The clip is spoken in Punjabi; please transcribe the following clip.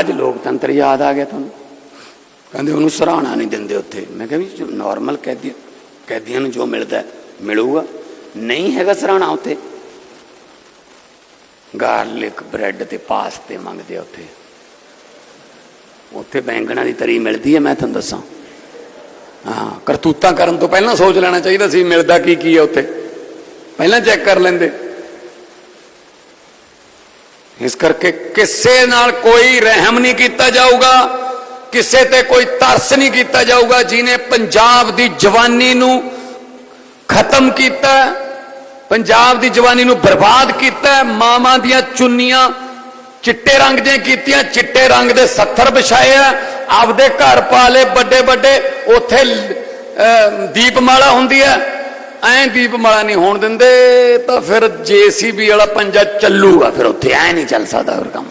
ਅੱਜ ਲੋਕਤੰਤਰ ਯਾਦ ਆ ਗਿਆ ਤੁਹਾਨੂੰ। ਕਹਿੰਦੇ ਉਹਨੂੰ ਸਰਾਹਣਾ ਨਹੀਂ ਦਿੰਦੇ ਉੱਥੇ। ਮੈਂ ਕਿਹਾ ਵੀ ਨਾਰਮਲ ਕੈਦੀ ਕੈਦੀਆਂ ਨੂੰ ਜੋ ਮਿਲਦਾ ਮਿਲੂਗਾ। ਨਹੀਂ ਹੈਗਾ ਸਰਾਹਣਾ ਉੱਥੇ। ਗਾਰਲਿਕ ਬ੍ਰੈਡ ਤੇ ਪਾਸਤੇ ਮੰਗਦੇ ਉੱਥੇ। ਉੱਥੇ ਬੈਂਗਣਾ ਦੀ ਤਰੀ ਮਿਲਦੀ ਹੈ, ਮੈਂ ਤੁਹਾਨੂੰ ਦੱਸਾਂ। ਹਾਂ, ਕਰਤੂਤਾਂ ਕਰਨ ਤੋਂ ਪਹਿਲਾਂ ਸੋਚ ਲੈਣਾ ਚਾਹੀਦਾ ਸੀ, ਮਿਲਦਾ ਕੀ ਕੀ ਹੈ ਉੱਥੇ। ਪਹਿਲਾਂ ਚੈੱਕ ਕਰ ਲੈਂਦੇ। ਇਸ ਕਰਕੇ ਕਿਸੇ ਨਾਲ ਕੋਈ ਰਹਿਮ ਨਹੀਂ ਕੀਤਾ ਜਾਊਗਾ, ਕਿਸੇ ਤੇ ਕੋਈ ਤਰਸ ਨਹੀਂ ਕੀਤਾ ਜਾਊਗਾ ਜਿਨੇ ਪੰਜਾਬ ਦੀ ਜਵਾਨੀ ਨੂੰ ਖਤਮ ਕੀਤਾ, ਪੰਜਾਬ ਦੀ ਜਵਾਨੀ ਨੂੰ ਬਰਬਾਦ ਕੀਤਾ, ਮਾਵਾਂ ਦੀਆਂ ਚੁੰਨੀਆਂ ਚਿੱਟੇ ਰੰਗ ਦੀਆਂ ਕੀਤੀਆਂ, ਚਿੱਟੇ ਰੰਗ ਦੇ ਸੱਥਰ ਵਿਛਾਏ ਆ, ਆਪਦੇ ਘਰ ਪਾ ਲਏ ਵੱਡੇ ਵੱਡੇ ਉੱਥੇ ਦੀਪਮਾਲਾ ਹੁੰਦੀ ਹੈ ਐਂ ਦੀਪਮਾਲਾ ਨਹੀਂ ਹੋਣ ਦਿੰਦੇ, ਤਾਂ ਫਿਰ ਜੀਸੀਬੀ ਵਾਲਾ ਪੰਜਾ ਚੱਲੂਗਾ ਫਿਰ ਉੱਥੇ, ਐ ਨਹੀਂ ਚੱਲ ਸਕਦਾ ਹੋਰ ਕੰਮ।